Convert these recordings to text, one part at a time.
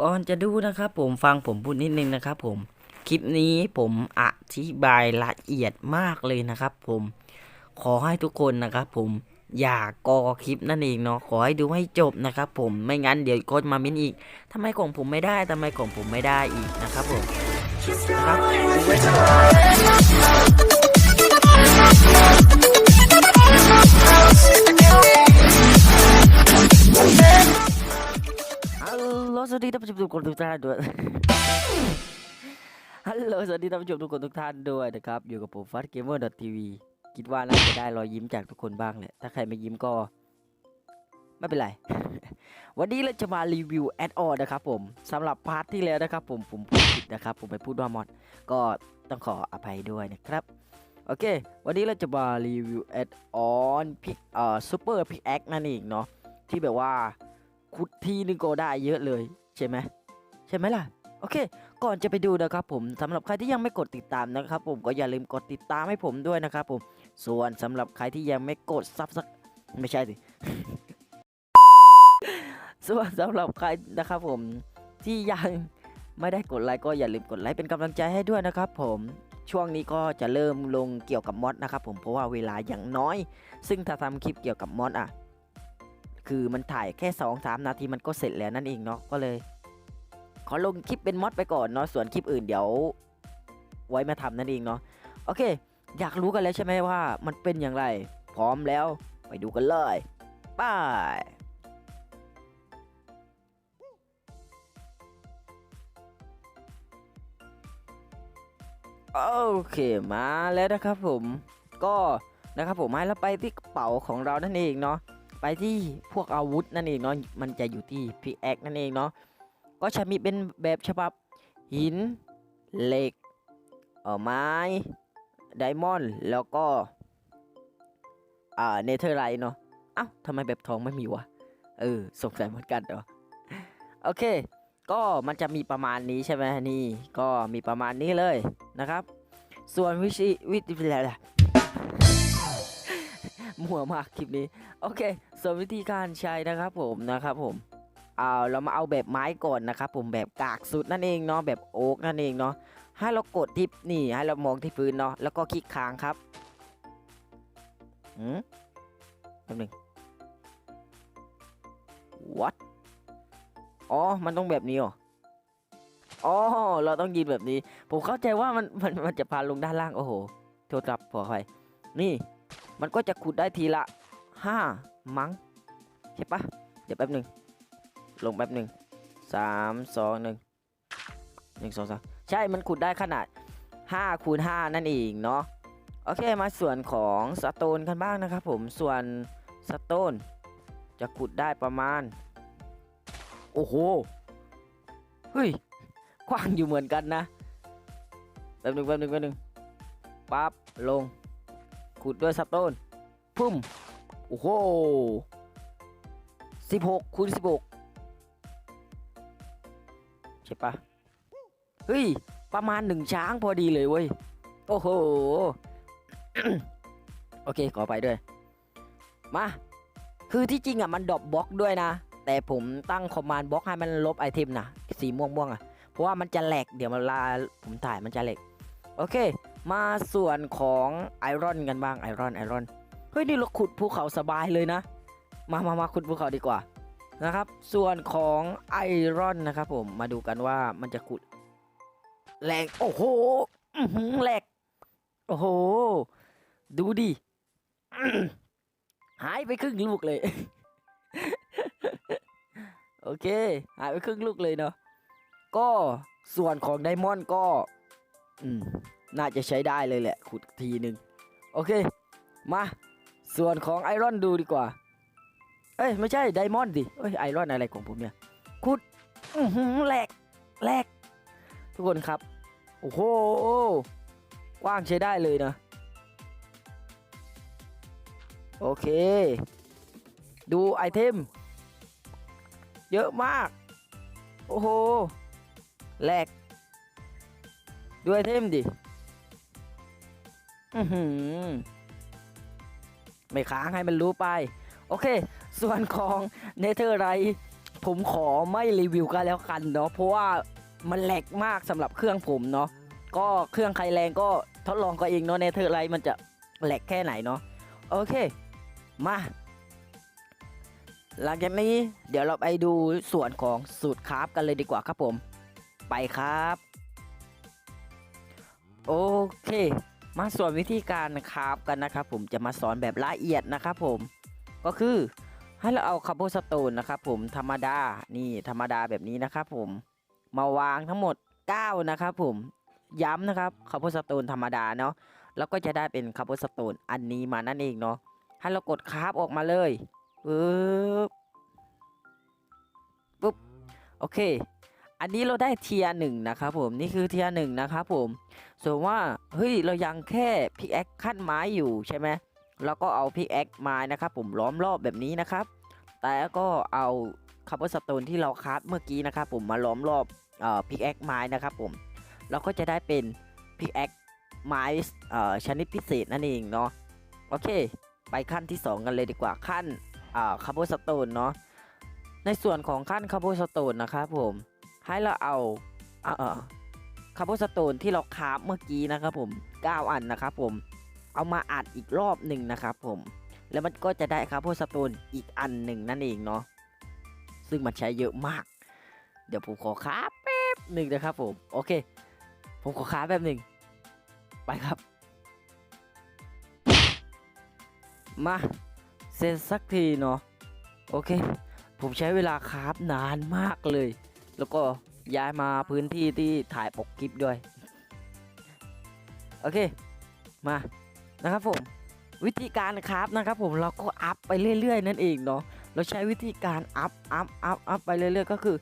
ก่อนจะดูนะครับผมฟังผมพูดนิดนึงนะครับผมคลิปนี้ผมอธิบายละเอียดมากเลยนะครับผมขอให้ทุกคนนะครับผมอย่ากอคลิปนั่นเองเนาะขอให้ดูให้จบนะครับผมไม่งั้นเดี๋ยวโคนมาเม้นอีกทำไมของผมไม่ได้ทำไมของผมไม่ได้อีกนะครับผมครับ คนทุกท่านด้วย ฮัลโหล สวัสดีท่านผู้ชมทุกคนทุกท่านด้วยนะครับ อยู่กับผมฟัดเกมเมอร์ดอทีวีคิดว่าน่าจะได้รอยยิ้มจากทุกคนบ้างแหละ ถ้าใครไม่ยิ้มก็ ไม่เป็นไร วันนี้เราจะมารีวิวแอดออนนะครับผมสำหรับพาร์ทที่แล้วนะครับผม ผมพูดผิดนะครับ ผมไปพูดว่ามอด ก็ต้องขออภัยด้วยนะครับ โอเค วันนี้เราจะมารีวิวแอดออนพิกเอ่อซูเปอร์พิกแอคนั่นเองเนาะ ที่แบบว่าขุดทีนึงก็ได้เยอะเลยใช่ไหม ใช่ไหมล่ะ โอเค ก่อนจะไปดูนะครับผมสำหรับใครที่ยังไม่กดติดตามนะครับ ผมก็อย่าลืมกดติดตามให้ผมด้วยนะครับผมส่วนสำหรับใครที่ยังไม่กดซับสักไม่ใช่สิส่วนสำหรับใครนะครับผมที่ยังไม่ได้กดไลค์ก็อย่าลืมกดไลค์เป็นกำลังใจให้ด้วยนะครับ ผมช่วงนี้ก็จะเริ่มลงเกี่ยวกับมอดนะครับ ผมเพราะว่าเวลาอย่างน้อย ซึ่งถ้าทำคลิปเกี่ยวกับมอดอะ คือมันถ่ายแค่2-3นาทีมันก็เสร็จแล้วนั่นเองเนาะก็เลย ขอลงคลิปเป็นมอดไปก่อนเนาะส่วนคลิปอื่นเดี๋ยว ไว้มาทำนั่นเองเนาะโอเค อยากรู้กันแล้วใช่ไหมว่ามันเป็นอย่างไร พร้อมแล้วไปดูกันเลยไป้ายโอเคมาแล้วนะครับผมก็นะครับผมให้เราไปที่กระเป๋าของเรานั่นเองเนาะไปที่พวกอาวุธนั่นเองเนาะมันจะอยู่ที่พิแอคนั่นเองเนาะ ก็จะมีเป็นแบบฉบับหิน เหล็กเอ่อไม้ไดมอนด์แล้วก็อ่าเนเธอร์ไลท์เนาะเอ้าทำไมแบบทองไม่มีวะ เออสงสัยเหมือนกันเนาะโอเค ก็มันจะมีประมาณนี้ใช่ไหมนี่ ก็มีประมาณนี้เลยนะครับ ส่วนวิธีวิธีอะไรมัวมากคลิปนี้ โอเค ส่วนวิธีการใช้นะครับผมนะครับผม เอาเรามาเอาแบบไม้ก่อนนะครับผมแบบกากสุดนั่นเองเนาะแบบโอ๊กนั่นเองเนาะให้เรากดที่นี่ให้เรามองที่พื้นเนาะแล้วก็คลิกค้างครับอืมแป๊บหนึง what อ๋อ มันต้องแบบนี้เหรออ๋อ เราต้องยืนแบบนี้ ผมเข้าใจว่ามันมันมันจะพาลงด้านล่าง โอ้โห โทษครับขออภัยนี่ มันก็จะขุดได้ทีละห้ามั้ง ใช่ปะ เดี๋ยวแป๊บหนึ่ง ลงแป๊บหนึ่งสามสองหนึ่งหนึ่งสองสามใช่มันขุดได้ขนาด5คูณ5นั่นเองเนาะโอเคมาส่วนของสโตนกันบ้างนะครับผมส่วนสโตนจะขุดได้ประมาณ โอ้โหเฮ้ยกว้างอยู่เหมือนกันนะแป๊บหนึ่งแป๊บหนึ่งแป๊บหนึ่งปั๊บลง ขุดด้วยสโตนพุ่มโอ้โหสิบหกคูณสิบหก ช่ปะเฮ้ย ประมาณหนึ่งช้างพอดีเลยเว้ย โอ้โห โอเค ขอไปด้วย มา คือที่จริงอะมันดรอปบล็อกด้วยนะ แต่ผมตั้งคอมมานด์บล็อกให้มันลบไอเทมนะสีม่วงๆอะ เพราะว่ามันจะแหลก เดี๋ยวเวลาผมถ่ายมันจะแหลก โอเค มาส่วนของไอรอนกันบ้างไอรอนไอรอน เฮ้ย นี่เราขุดภูเขาสบายเลยนะ มามามาขุดภูเขาดีกว่า นะครับ ส่วนของไอรอนนะครับผมมาดูกันว่ามันจะขุดแหลกโอ้โหอื้อหือแหลกโอ้โห ดูดิหายไปครึ่งลูกเลย โอเค หายไปครึ่งลูกเลยเนาะก็ส่วนของไดมอนด์ก็น่าจะใช้ได้เลยแหละ ขุดทีหนึ่งโอเค มา ส่วนของไอรอนดูดีกว่า เอ้ยไม่ใช่ไดมอนด์ดิเอ้ยไอรอนอะไรของผมเนี่ยขุดแหลกแหลกทุกคนครับ โอ้โหกว้างใช้ได้เลยนะ โอเค ดูไอเทม เยอะมาก โอ้โหแหลกดูไอเทมดิ อือหือ ไม่ค้างให้มันรู้ไป โอเค ส่วนของเนเธอร์ไรผมขอไม่รีวิวกันแล้วกันเนาะเพราะว่ามันแหลกมากสำหรับเครื่องผมเนาะก็เครื่องใครแรงก็ทดลองก็เองเนาะเนเธอร์ไลท์มันจะแหลกแค่ไหนเนาะโอเคมาหลังจากนี้เดี๋ยวเราไปดูส่วนของสูตรคราฟกันเลยดีกว่าครับผม ไปครับ โอเค มาส่วนวิธีการคราฟกันนะครับผมจะมาสอนแบบละเอียดนะครับผม ก็คือให้เราเอาคาร์โบสโตนนะครับผมธรรมดานี่ธรรมดาแบบนี้นะครับผมมาวางทั้งหมด 9 นะครับผมย้ำนะครับคาร์โบสโตนธรรมดาเนาะแล้วก็จะได้เป็นคาร์โบสโตนอันนี้มานั่นเองเนาะให้เรากดคราฟออกมาเลยปึ๊บปุ๊บโอเค อันนี้เราได้เทียหนึ่งนะครับผมนี่คือเทียหนึ่งนะครับผมส่วนว่าเฮ้ยเรายังแค่พิกแอคขั้นไม้อยู่ใช่ไหม เราก็เอาพิกแอคไม้นะครับผมล้อมรอบแบบนี้นะครับ แต่ก็เอาคาร์บอนสโตนที่เราคัดเมื่อกี้นะครับผมมาล้อมรอบเอ่อพิกแอคไม้นะครับผมเราก็จะได้เป็นพิกแอคไม้ชนิดพิเศษนั่นเองเนาะโอเค ไปขั้นที่ 2 กันเลยดีกว่าขั้นคาร์บอนสโตนเนาะในส่วนของขั้นคาร์บอนสโตนนะครับผม ให้เราเอาคาร์บอนสโตนที่เราคราฟเมื่อกี้นะครับผม 9 อันนะครับผม เอามาอัดอีกรอบหนึ่งนะครับผม แล้วมันก็จะได้คร์บอนสโตนอีกอันหนึ่งนั่นเองเนาะ ซึ่งมันใช้เยอะมาก เดี๋ยวผมขอคราแป๊บหนึ่งนะครับผม โอเค ผมขอคราแป๊บหนึ่ง ไปครับ มาเสร็จสักทีเนาะ โอเค ผมใช้เวลาคราฟนานมากเลย แล้วก็ย้ายมาพื้นที่ที่ถ่ายปกคลิปด้วย โอเค มา นะครับผมวิธีการคราฟนะครับผมเราก็อัพไปเรื่อยๆ นั่นเองเนาะเราใช้วิธีการอัพอัพอัพอัพไปเรื่อยๆ ก็คือ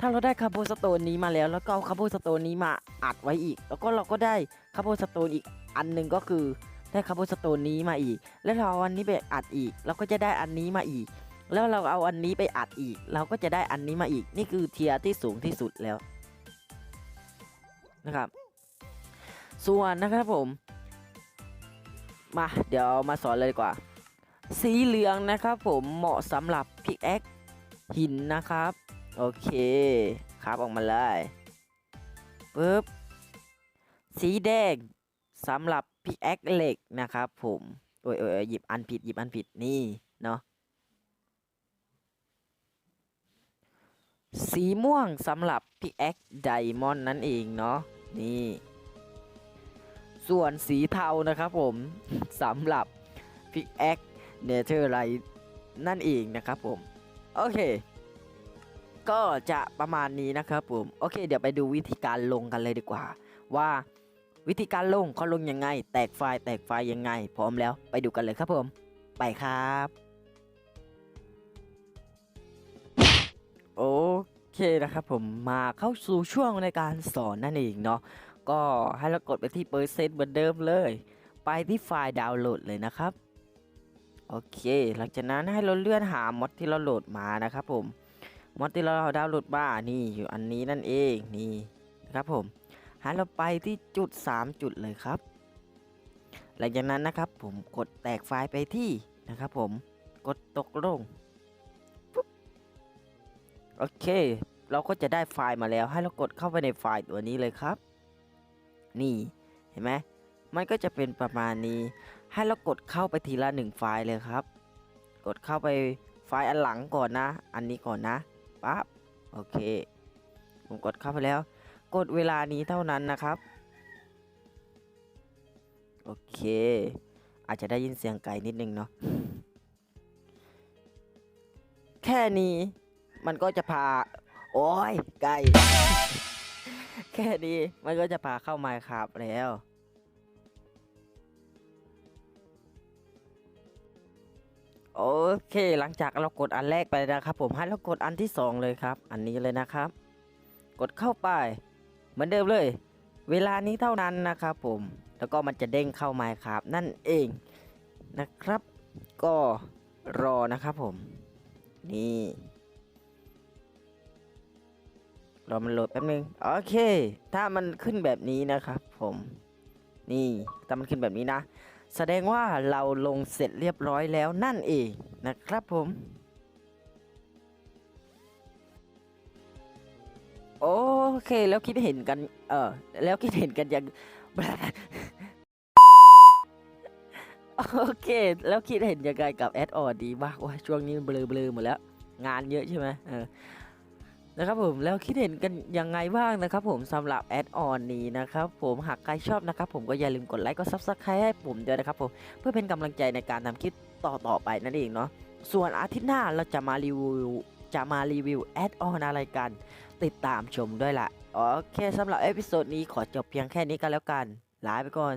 ถ้าเราได้คาร์โบสโตนนี้มาแล้ว แล้วก็เอาคาร์โบสโตนนี้มาอัดไว้อีก แล้วก็เราก็ได้คาร์โบสโตนอีกอันหนึ่งก็คือได้คาร์โบสโตนนี้มาอีก แล้วเราเอาอันนี้ไปอัดอีกเราก็จะได้อันนี้มาอีก แล้วเราเอาอันนี้ไปอัดอีก เราก็จะได้อันนี้มาอีก นี่คือเทียร์ที่สูงที่สุดแล้วนะครับ ส่วนนะครับผม มาเดี๋ยวมาสอนเลยดีกว่า สีเหลืองนะครับผมเหมาะสำหรับพิกแอคหินนะครับ โอเคครับออกมาเลยปึ๊บสีแดงสำหรับพิกแอคเหล็กนะครับผมโอ้ยโอ้ยโอ้ยหยิบอันผิดหยิบอันผิดนี่เนาะสีม่วงสำหรับพิกแอคไดมอนด์นั่นเองเนาะนี่ ส่วนสีเทานะครับผมสำหรับพิกแอคเนเธอร์ไลท์นั่นเองนะครับผม โอเค ก็จะประมาณนี้นะครับผม โอเค เดี๋ยวไปดูวิธีการลงกันเลยดีกว่า ว่าวิธีการลงเขาลงยังไง แตกไฟล์แตกไฟล์ยังไง พร้อมแล้วไปดูกันเลยครับผม ไปครับ โอเคนะครับผมมาเข้าสู่ช่วงในการสอนนั่นเองเนาะ ก็ให้เรากดไปที่เปอร์เซ็นต์เหมือนเดิมเลย ไปที่ไฟล์ดาวน์โหลดเลยนะครับ โอเค หลังจากนั้นให้เราเลื่อนหามอดที่เราโหลดมานะครับผมมอดที่เราดาวน์โหลดมานี่อยู่อันนี้นั่นเองนี่นะครับผมให้เราไปที่จุด 3 จุดเลยครับ หลังจากนั้นนะครับผมกดแตกไฟล์ไปที่นะครับผมกดตกลงโอเค เราก็จะได้ไฟล์มาแล้ว ให้เรากดเข้าไปในไฟล์ตัวนี้เลยครับ นี่เห็นไหมมันก็จะเป็นประมาณนี้ ให้เรากดเข้าไปทีละหนึ่งไฟล์เลยครับ กดเข้าไปไฟล์อันหลังก่อนนะ อันนี้ก่อนนะปั๊บโอเค ผมกดเข้าไปแล้ว กดเวลานี้เท่านั้นนะครับ โอเค อาจจะได้ยินเสียงไก่นิดนึงเนาะแค่นี้มันก็จะพา โอ้ยไก่ แค่นี้มันก็จะพาเข้าไมค์ครับแล้ว โอเคหลังจากเรากดอันแรกไปนะครับผมให้เรากดอันที่สองเลยครับ อันนี้เลยนะครับ กดเข้าไป เหมือนเดิมเลย เวลานี้เท่านั้นนะครับผมแล้วก็มันจะเด้งเข้าไมค์ครับนั่นเองนะครับ ก็รอนะครับผมนี่ รอมันโหลดแป๊บนึงโอเค ถ้ามันขึ้นแบบนี้นะครับ ผมนี่ถ้ามันขึ้นแบบนี้นะ แสดงว่าเราลงเสร็จเรียบร้อยแล้วนั่นเองนะครับผมโอเคแล้วคิดเห็นกัน เออแล้วคิดเห็นกันยังโอเค แล้วคิดเห็นยังไงกับแอดออนดีมากว่าช่วงนี้เบลอเบลอๆหมดแล้ว งานเยอะใช่ไหมเออ นะครับผมแล้วคิดเห็นกันยังไงบ้างนะครับผมสำหรับแอดออนนี้นะครับผมหากใครชอบนะครับผมก็อย่าลืมกดไลค์กดซับสไครต์ให้ผมด้วยนะครับผมเพื่อเป็นกำลังใจในการทำคลิปต่อต่อไปนั่นเองเนาะส่วนอาทิตย์หน้าเราจะมารีวิวจะมารีวิวแอดออนอะไรกัน ติดตามชมด้วยล่ะโอเคสำหรับเอพิโซดนี้ขอจบเพียงแค่นี้กันแล้วกันลาไปก่อน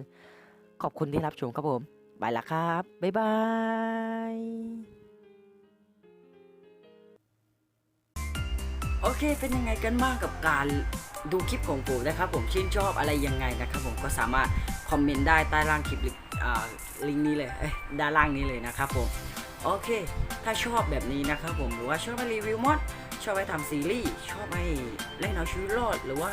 ขอบคุณที่รับชมครับผม ไปละครับ บ๊ายบาย โอเคเป็นยังไงกันบ้างกับการดูคลิปของผมนะครับผมชื่นชอบอะไรยังไงนะครับผมก็สามารถคอมเมนต์ได้ใต้ล่างคลิปลิอ่าลิงก์นี้เลยเด้านล่างนี้เลยนะครับผมโอเค ถ้าชอบแบบนี้นะครับผมหรือว่าชอบไปรีวิวมอดชอบไปทำซีรีส์ชอบไปเล่นเอาชีวิตรอด หรือว่า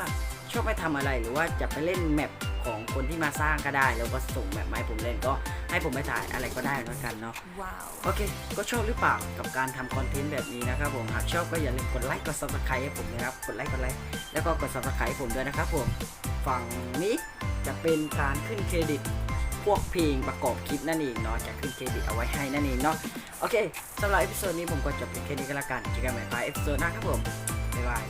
ชอบไปทำอะไรหรือว่าจะไปเล่นแมป ของคนที่มาสร้างก็ได้ แล้วก็ส่งแมปมาให้ผมเล่นก็ให้ผมไปถ่ายอะไรก็ได้แล้วกันเนาะ Wow. โอเค ก็ชอบหรือเปล่ากับการทำคอนเทนต์แบบนี้นะครับผมหากชอบก็อย่าลืมกดไลค์กด subscribe ให้ผมนะครับกดไลค์กดไลค์แล้วก็กด subscribe ให้ผมด้วยนะครับผมฝั่งนี้จะเป็นการขึ้นเครดิตพวกเพลงประกอบคลิปนั่นเองเนาะจะขึ้นเครดิตเอาไว้ให้นั่นเองเนาะโอเคสำหรับเอพิโซดนี้ผมก็จบเพียงแค่นี้ก็แล้วกันเจอกันใหม่ในเอพิโซดหน้าครับผมบ๊ายบาย